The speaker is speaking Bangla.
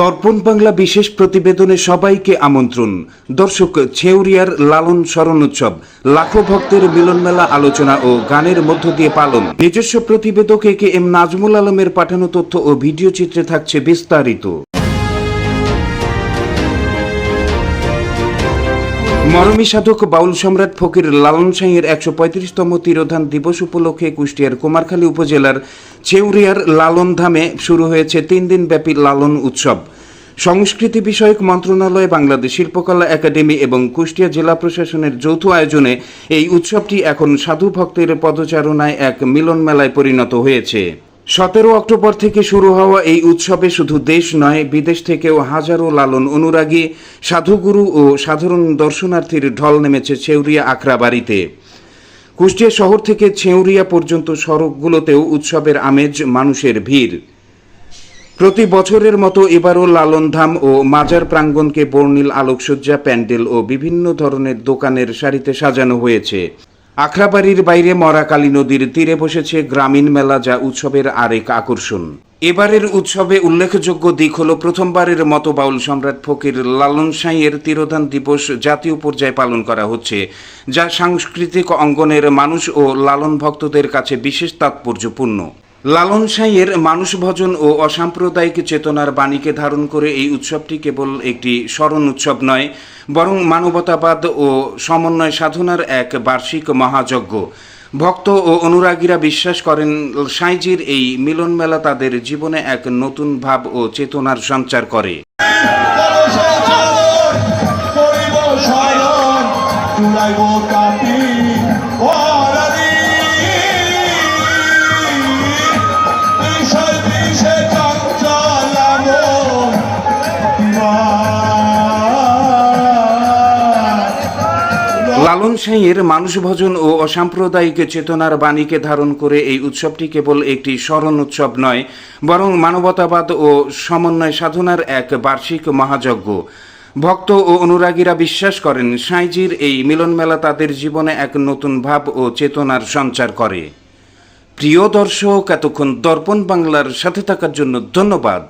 দর্পণ বাংলা বিশেষ প্রতিবেদনে সবাইকে আমন্ত্রণ। দর্শক, ছেউরিয়ার লালন স্মরণ উৎসব লাখো ভক্তের মিলনমেলা আলোচনা ও গানের মধ্য দিয়ে পালন। নিজস্ব প্রতিবেদক এ কে এম নাজমুল আলমের পাঠানো তথ্য ও ভিডিও চিত্রে থাকছে বিস্তারিত। মরমী সাধক বাউল সম্রাট ফকির লালন সাঁইয়ের একশো পঁয়ত্রিশতম তিরোধান দিবস উপলক্ষে কুষ্টিয়ার কুমারখালী উপজেলার চেউরিয়ার লালন ধামে শুরু হয়েছে তিন দিন ব্যাপী লালন উৎসব। সংস্কৃতি বিষয়ক মন্ত্রণালয়, বাংলাদেশ শিল্পকলা একাডেমি এবং কুষ্টিয়া জেলা প্রশাসনের যৌথ আয়োজনে এই উৎসবটি এখন সাধু ভক্তের পদচারণায় এক মিলন মেলায় পরিণত হয়েছে। সতেরো অক্টোবর থেকে শুরু হওয়া এই উৎসবে শুধু দেশ নয়, বিদেশ থেকেও হাজারো লালন অনুরাগী, সাধুগুরু ও সাধারণ দর্শনার্থীর ঢল নেমেছে ছেউরিয়া আখড়াবাড়িতে কুষ্টিয়া শহর থেকে ছেউরিয়া পর্যন্ত সড়কগুলোতেও উৎসবের আমেজ, মানুষের ভিড়। প্রতি বছরের মতো এবারও লালনধাম ও মাজার প্রাঙ্গণকে বর্ণিল আলোকসজ্জা, প্যান্ডেল ও বিভিন্ন ধরনের দোকানের সারিতে সাজানো হয়েছে। আখড়াবাড়ির বাইরে মরাকালী নদীর তীরে বসেছে গ্রামীণ মেলা যা উৎসবের আরেক আকর্ষণ। এবারের উৎসবে উল্লেখযোগ্য দিক হল প্রথমবারের মতো বাউল সম্রাট ফকির লালন সাঁইয়ের তিরোধান দিবস জাতীয় পর্যায়ে পালন করা হচ্ছে, যা সাংস্কৃতিক অঙ্গনের মানুষ ও লালন ভক্তদের কাছে বিশেষ তাৎপর্যপূর্ণ। লালন সাঁইয়ের মানুষ ভজন ও অসাম্প্রদায়িক চেতনার বাণীকে ধারণ করে এই উৎসবটি কেবল একটি স্মরণ উৎসব নয়, বরং মানবতাবাদ ও সমন্বয় সাধনার এক বার্ষিক মহাযজ্ঞ। ভক্ত ও অনুরাগীরা বিশ্বাস করেন সাঁইজির এই মিলন মেলা তাদের জীবনে এক নতুন ভাব ও চেতনার সঞ্চার করে। লালন সাঁইয়ের মানুষ ভজন ও অসাম্প্রদায়িক চেতনার বাণীকে ধারণ করে এই উৎসবটি কেবল একটি স্মরণ উৎসব নয়, বরং মানবতাবাদ ও সমন্বয় সাধনার এক বার্ষিক মহাযজ্ঞ। ভক্ত ও অনুরাগীরা বিশ্বাস করেন, সাঁইজির এই মিলন মেলা তাদের জীবনে এক নতুন ভাব ও চেতনার সঞ্চার করে। প্রিয় দর্শক, এতক্ষণ দর্পণ বাংলার সাথে থাকার জন্য ধন্যবাদ।